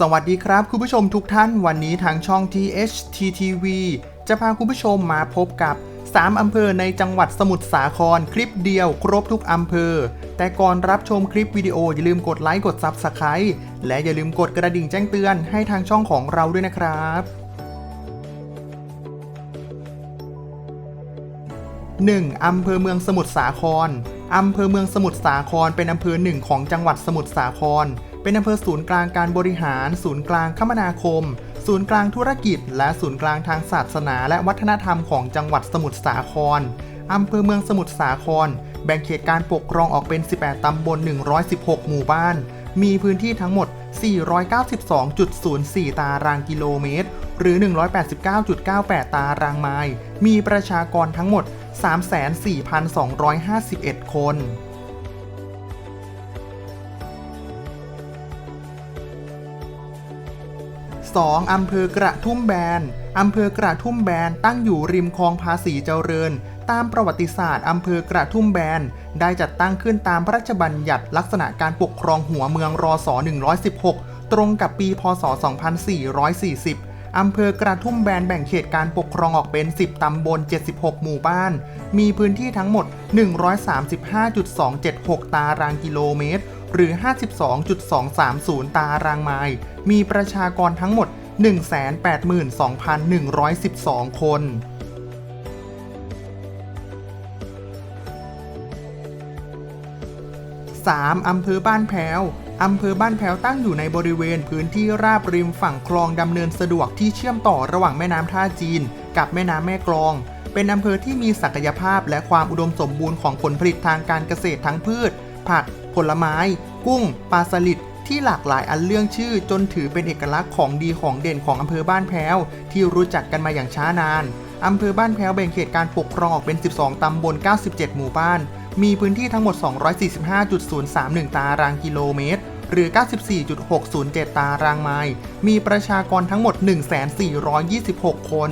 สวัสดีครับคุณผู้ชมทุกท่านวันนี้ทางช่อง THTTV จะพาคุณผู้ชมมาพบกับ 3 อำเภอในจังหวัดสมุทรสาครคลิปเดียวครบทุกอำเภอ แต่ก่อนรับชมคลิปวิดีโออย่าลืมกดไลค์กด Subscribe และอย่าลืมกดกระดิ่งแจ้งเตือนให้ทางช่องของเราด้วยนะครับ 1. อำเภอเมืองสมุทรสาคร อำเภอเมืองสมุทรสาครเป็นอำเภอหนึ่งของจังหวัดสมุทรสาคร เป็นอำเภอศูนย์กลางการบริหาร ศูนย์กลางคมนาคม ศูนย์กลางธุรกิจ และศูนย์กลางทางศาสนาและวัฒนธรรมของจังหวัดสมุทรสาครอำเภอเมืองสมุทรสาคร แบ่งเขตการปกครองออกเป็น 18 ตำบล 116 หมู่บ้าน มีพื้นที่ทั้งหมด 492.04 ตารางกิโลเมตร หรือ 189.98 ตารางไมล์ มีประชากรทั้งหมด 34,251 คน 2. อำเภอกระทุ่มแบน อำเภอกระทุ่มแบนตั้งอยู่ริมคลองภาษีเจริญ ตามประวัติศาสตร์อำเภอกระทุ่มแบน ได้จัดตั้งขึ้นตามพระราชบัญญัติลักษณะการปกครองหัวเมืองรศ116 ตรงกับปี พศ 2440 อำเภอกระทุ่มแบนแบ่งเขตการปกครองออกเป็น 10 ตำบล 76 หมู่บ้าน มีพื้นที่ทั้งหมด 135.276 ตารางกิโลเมตร หรือ 52.230 ตารางไมล์ มีประชากรทั้งหมด 182,112 คน 3. อำเภอบ้านแพ้วอำเภอบ้านแพ้วตั้งอยู่ในบริเวณพื้นที่ราบริมฝั่งคลองดำเนินสะดวกที่เชื่อมต่อระหว่างแม่น้ำท่าจีน กับแม่น้ำแม่กลอง เป็นอำเภอที่มีศักยภาพและความอุดมสมบูรณ์ของผลผลิตทางการเกษตรทั้งพืช ผัก ผลไม้ กุ้ง ปลาสลิดที่หลากหลายอันเรื่องชื่อจนถือเป็นเอกลักษณ์ของดีของเด่นของอำเภอบ้านแพ้ว ที่รู้จักกันมาอย่างช้านานอำเภอบ้านแพ้วแบ่งเขตการปกครองออกเป็น 12 ตำบล 97 หมู่บ้าน มีพื้นที่ทั้งหมด 245.031 ตารางกิโลเมตร หรือ 94.607 ตารางไมล์ มีประชากรทั้งหมด 1,426 คน